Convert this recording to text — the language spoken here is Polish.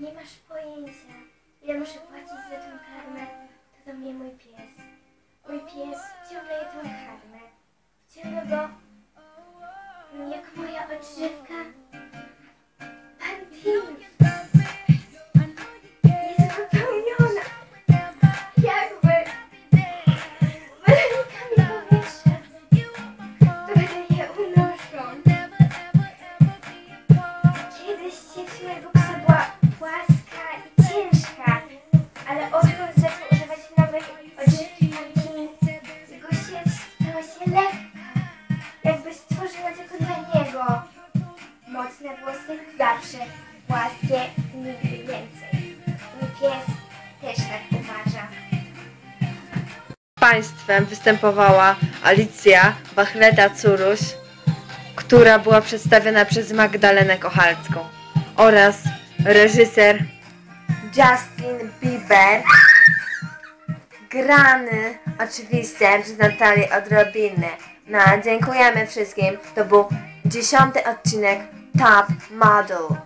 Nie masz pojęcia, ile muszę płacić za tę karmę. To do mnie mój pies. Mój pies ciągle je tę karmę. Wciąga go jak moja odżywka. Pantin jest wypełniona jakby zawsze, płaskie nigdy więcej. Mój pies też tak uważa. Państwem występowała Alicja Bachleta-Curuś, która była przedstawiona przez Magdalenę Kochalską oraz reżyser Justin Bieber, grany oczywiście przez Natalię Odrobinę. No, dziękujemy wszystkim. To był dziesiąty odcinek Top Model.